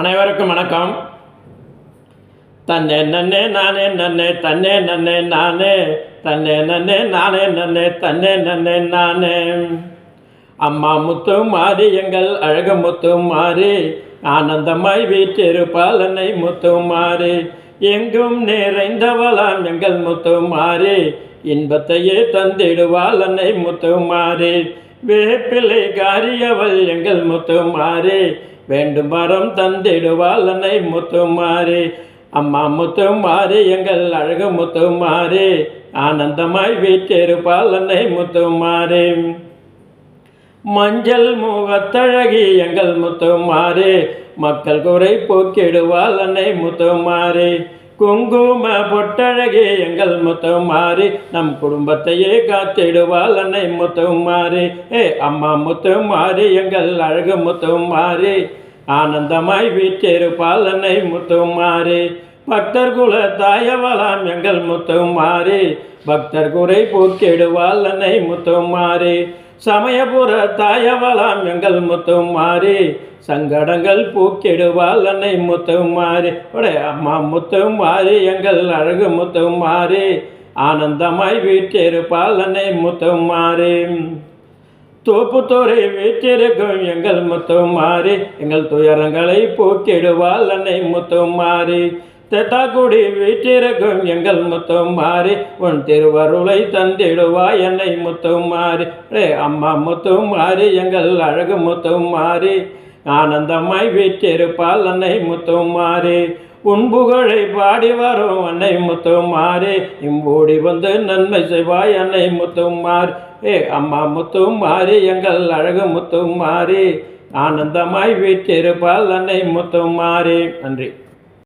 அனைவருக்கும் வணக்கம். தன்னே நன்னே நானே நன்னே தன்னே நன்னே நானே தன்னே நன்னே நானே நன்னே தன்னே நன்னே நானே. அம்மா முத்து மாறி எங்கள் அழகு முத்து மாறி ஆனந்தமாய் வீற்றிருப்பால் என்னை முத்து மாறி. எங்கும் நிறைந்தவளாம் எங்கள் முத்து மாறி இன்பத்தையே தந்திடுவாள் என்னை முத்து மாறி. வேப்பிலை காரியவள் எங்கள் முத்து மாறி வேண்டும் வரம் தந்திடுவாள் அன்னை முத்துமாறி அம்மா முத்துமாறி எங்கள் அழகு முத்துமாறி ஆனந்தமாய் வீற்றிருப்பாள் அன்னை முத்துமாறி மஞ்சள் முகத்தழகி எங்கள் முத்துமாறு மக்கள் குறை போக்கிடுவாள் அன்னை முத்துமாறு குங்கும பொட்டழகே எங்கள் முத்துமாறு நம் குடும்பத்தையே காத்திடுவாள் அன்னை முத்துமாறு ஏ அம்மா முத்துமாறு எங்கள் அழகு முத்துமாறு ஆனந்தமாய் வீற்றிருப்பாள் அன்னை முத்துமாறு பக்தர் குல தாயவலாம் எங்கள் முத்துமாறு பக்தர் குறை போக்கிடுவாள் அன்னை முத்துமாறு சமயபுர தாயவலாம் எங்கள் முத்துமாரி சங்கடங்கள் பூக்கிடுவாள் அன்னை முத்துமாரி உடைய அம்மா முத்துமாரி எங்கள் அழகு முத்துமாரி ஆனந்தமாய் வீற்றிருப்பாள் அன்னை முத்துமாரி தோப்புத்தோரை வீற்றிருக்கும் எங்கள் முத்துமாரி எங்கள் துயரங்களை பூக்கிடுவாள் அன்னை முத்துமாரி தெத்தாக்குடி வீட்டிருக்கும் எங்கள் முத்துமாரி உன் திருவருளை தந்திடுவாய் என்னை முத்துமாரி. ரே அம்மா முத்துமாரி எங்கள் அழகு முத்துமாரி ஆனந்தமாய் வீட்டிருப்பால் அன்னை முத்துமாரி. உன் புகழை பாடி வரும் அன்னை முத்துமாரி இம்போடி வந்து நன்மை செய்வாய் அன்னை முத்துமாரி. ஏ அம்மா முத்துமாரி எங்கள் அழகு முத்துமாரி ஆனந்தமாய் வீட்டிருப்பால் அன்னை முத்துமாரி. நன்றி.